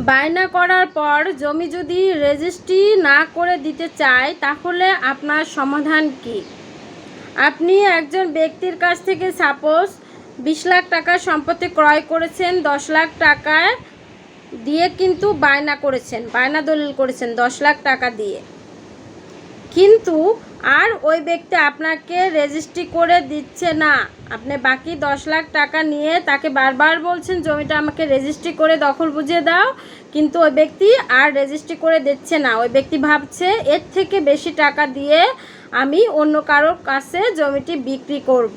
বায়না করার পর জমি যদি রেজিস্ট্রি না করে দিতে চায়, তাহলে আপনার সমাধান কি? আপনি একজন ব্যক্তির কাছ থেকে সাপোজ বিশ লাখ টাকার সম্পত্তি ক্রয় করেছেন, দশ লাখ টাকায় দিয়ে কিন্তু বায়না করেছেন, বায়না দলিল করেছেন দশ লাখ টাকা দিয়ে। কিন্তু আর ওই ব্যক্তি আপনাকে রেজিস্ট্রি করে দিচ্ছে না। আপনি বাকি দশ লাখ টাকা নিয়ে তাকে বারবার বলছেন, জমিটা আমাকে রেজিস্ট্রি করে দখল বুঝিয়ে দাও। কিন্তু ওই ব্যক্তি আর রেজিস্ট্রি করে দিচ্ছে না। ওই ব্যক্তি ভাবছে, এর থেকে বেশি টাকা দিয়ে আমি অন্য কারোর কাছে জমিটি বিক্রি করব।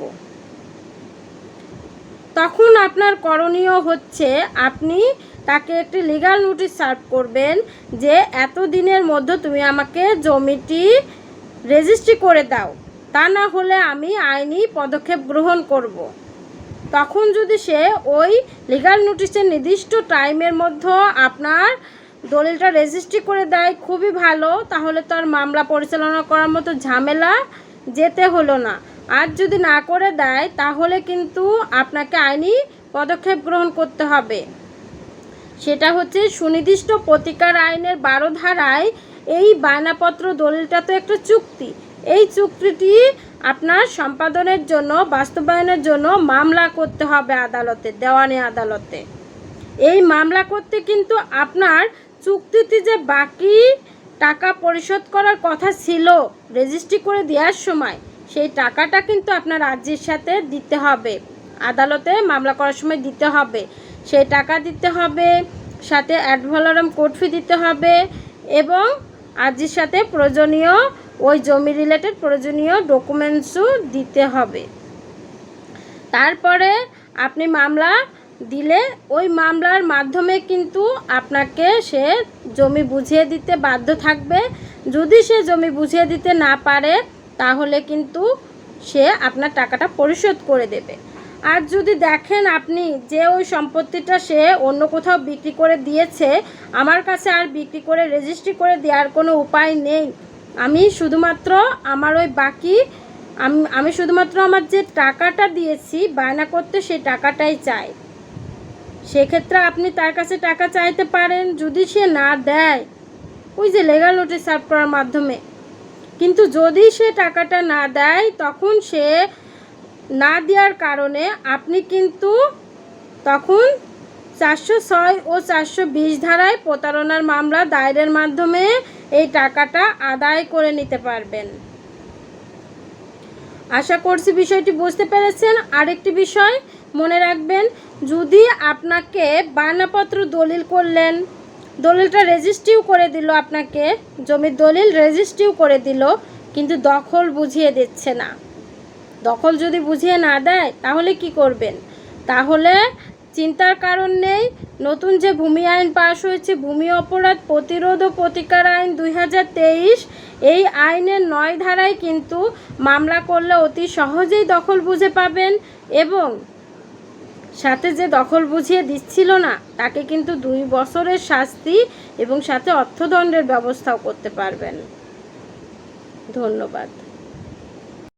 তখন আপনার করণীয় হচ্ছে, আপনি তাকে একটি লিগাল নোটিশ সার্ভ করবেন যে এত দিনের মধ্যে তুমি আমাকে জমিটি রেজিস্ট্রি করে দাও। তা না হলে আমি আইনি পদক্ষেপ গ্রহণ করব। তখন যদি সে ওই লিগাল নোটিশের নির্দিষ্ট টাইমের মধ্যে আপনার দলিলটা রেজিস্ট্রি করে দেয়, খুবই ভালো। তাহলে তো আর মামলা পরিচালনা করার মতো ঝামেলা যেতে হলো না। আর যদি না করে দেয়, তাহলে কিন্তু আপনাকে আইনি পদক্ষেপ গ্রহণ করতে হবে। সেটা হচ্ছে সুনির্দিষ্ট প্রতিকার আইনের বারো ধারায় এই বায়নাপত্র দলিলটা তো একটা চুক্তি। এই চুক্তিটি আপনার সম্পাদনের জন্য, বাস্তবায়নের জন্য মামলা করতে হবে আদালতে, দেওয়ানি আদালতে। এই মামলা করতে কিন্তু আপনার চুক্তিতে যে বাকি টাকা পরিশোধ করার কথা ছিল রেজিস্ট্রি করে দেওয়ার সময়, সেই টাকাটা কিন্তু আপনার রাজ্যের সাথে দিতে হবে। আদালতে মামলা করার সময় দিতে হবে। সেই টাকা দিতে হবে, সাথে অ্যাডভোলারাম কোর্ট দিতে হবে এবং আজির সাথে প্রয়োজনীয় ওই জমি রিলেটেড প্রয়োজনীয় ডকুমেন্টসও দিতে হবে। তারপরে আপনি মামলা দিলে ওই মামলার মাধ্যমে কিন্তু আপনাকে সে জমি বুঝিয়ে দিতে বাধ্য থাকবে। যদি সে জমি বুঝিয়ে দিতে না পারে, তাহলে কিন্তু সে আপনার টাকাটা পরিশোধ করে দেবে। আর যদি দেখেন আপনি যে ওই সম্পত্তিটা সে অন্য কোথাও বিক্রি করে দিয়েছে, আমার কাছে আর বিক্রি করে রেজিস্ট্রি করে দেওয়ার কোনো উপায় নেই। আমি শুধুমাত্র আমার ওই বাকি, আমি আমি শুধুমাত্র আমার যে টাকাটা দিয়েছি, বায়না করতে সেই টাকাটাই চাই। সেক্ষেত্রে আপনি তার কাছে টাকা চাইতে পারেন, যদি সে না দেয়। ওই যে লেগাল নোটিশ সার্ভ করার মাধ্যমে। কিন্তু যদি সে টাকাটা না দেয়, তখন সে না দেওয়ার কারণে আপনি কিন্তু তখন চারশো ছয় ও চারশো বিশ ধারায় প্রতারণার মামলা দায়েরের মাধ্যমে এই টাকাটা আদায় করে নিতে পারবেন। আশা করছি বিষয়টি বুঝতে পেরেছেন। আরেকটি বিষয় মনে রাখবেন, যদি আপনাকে বায়নাপত্র দলিল করলেন, দলিলটা রেজিস্ট্রিও করে দিল আপনাকে, জমির দলিল রেজিস্ট্রিও করে দিল, কিন্তু দখল বুঝিয়ে দিচ্ছে না। দখল যদি বুঝিয়ে না দেয়, তাহলে কি করবেন? তাহলে চিন্তার কারণ নেই, নতুন যে ভূমি আইন পাশ হয়েছে, ভূমি অপরাধ প্রতিরোধ ও প্রতিকার আইন দুই হাজার তেইশ, এই আইনের নয় ধারায় কিন্তু মামলা করলে অতি সহজেই দখল বুঝে পাবেন এবং সাথে যে দখল বুঝিয়ে দিচ্ছিল না, তাকে কিন্তু দুই বছরের শাস্তি এবং সাথে অর্থদণ্ডের ব্যবস্থাও করতে পারবেন। ধন্যবাদ।